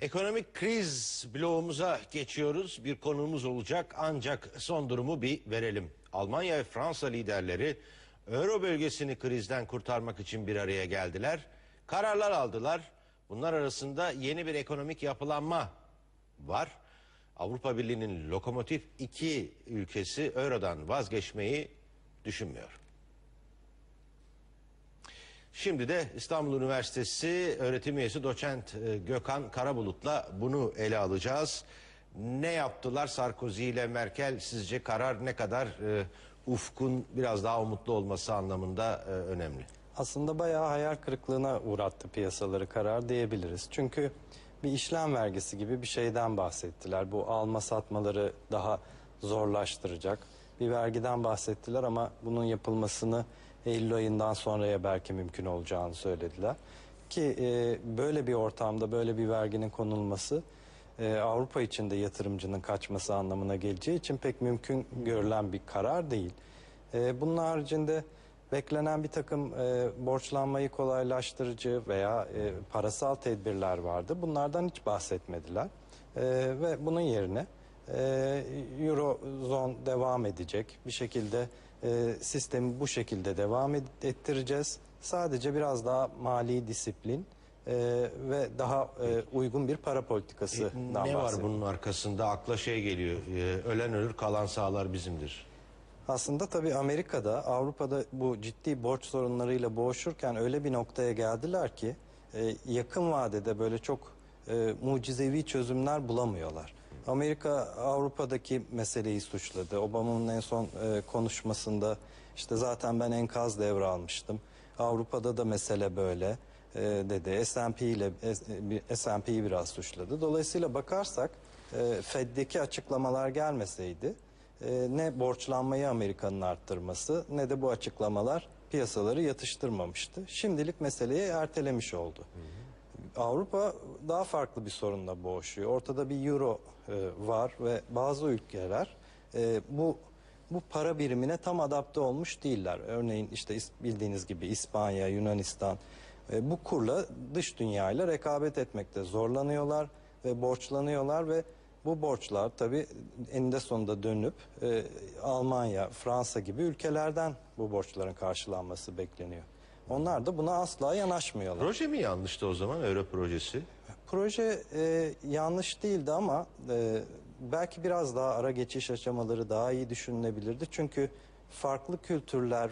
Ekonomik kriz bloğumuza geçiyoruz. Bir konuğumuz olacak ancak son durumu bir verelim. Almanya ve Fransa liderleri Euro bölgesini krizden kurtarmak için bir araya geldiler. Kararlar aldılar. Bunlar arasında yeni bir ekonomik yapılanma var. Avrupa Birliği'nin lokomotif iki ülkesi Euro'dan vazgeçmeyi düşünmüyor. Şimdi de İstanbul Üniversitesi öğretim üyesi doçent e, Gökhan Karabulut'la bunu ele alacağız. Ne yaptılar Sarkozy ile Merkel sizce karar ne kadar e, ufkun biraz daha umutlu olması anlamında e, önemli? Aslında bayağı hayal kırıklığına uğrattı piyasaları karar diyebiliriz. Çünkü bir işlem vergisi gibi bir şeyden bahsettiler. Bu alma satmaları daha zorlaştıracak bir vergiden bahsettiler ama bunun yapılmasını Eylül ayından sonraya belki mümkün olacağını söylediler. Ki e, böyle bir ortamda böyle bir verginin konulması e, Avrupa içinde yatırımcının kaçması anlamına geleceği için pek mümkün görülen bir karar değil. E, bunun haricinde beklenen bir takım e, borçlanmayı kolaylaştırıcı veya e, parasal tedbirler vardı. Bunlardan hiç bahsetmediler. E, ve bunun yerine e, Eurozone devam edecek. Bir şekilde e, sistemi bu şekilde devam ettireceğiz. Sadece biraz daha mali disiplin e, ve daha e, uygun bir para politikasından ne var bahsediyoruz. bunun arkasında? Akla şey geliyor. e, ölen ölür kalan sağlar bizimdir. Aslında tabii Amerika'da, Avrupa'da bu ciddi borç sorunlarıyla boğuşurken öyle bir noktaya geldiler ki e, yakın vadede böyle çok e, mucizevi çözümler bulamıyorlar. Amerika Avrupa'daki meseleyi suçladı. Obama'nın en son e, konuşmasında işte zaten ben enkaz devralmıştım. Avrupa'da da mesele böyle e, dedi. S&P ile e, S&P'yi biraz suçladı. Dolayısıyla bakarsak e, Fed'deki açıklamalar gelmeseydi e, ne borçlanmayı Amerika'nın arttırması ne de bu açıklamalar piyasaları yatıştırmamıştı. Şimdilik meseleyi ertelemiş oldu. Avrupa daha farklı bir sorunla boğuşuyor. Ortada bir euro e, var ve bazı ülkeler e, bu bu para birimine tam adapte olmuş değiller. Örneğin işte bildiğiniz gibi İspanya, Yunanistan e, bu kurla dış dünyayla rekabet etmekte zorlanıyorlar ve borçlanıyorlar ve bu borçlar tabii eninde sonunda dönüp e, Almanya, Fransa gibi ülkelerden bu borçların karşılanması bekleniyor. Onlar da buna asla yanaşmıyorlar. Proje mi yanlıştı o zaman Euro projesi? Proje e, yanlış değildi ama e, belki biraz daha ara geçiş aşamaları daha iyi düşünülebilirdi. Çünkü farklı kültürler,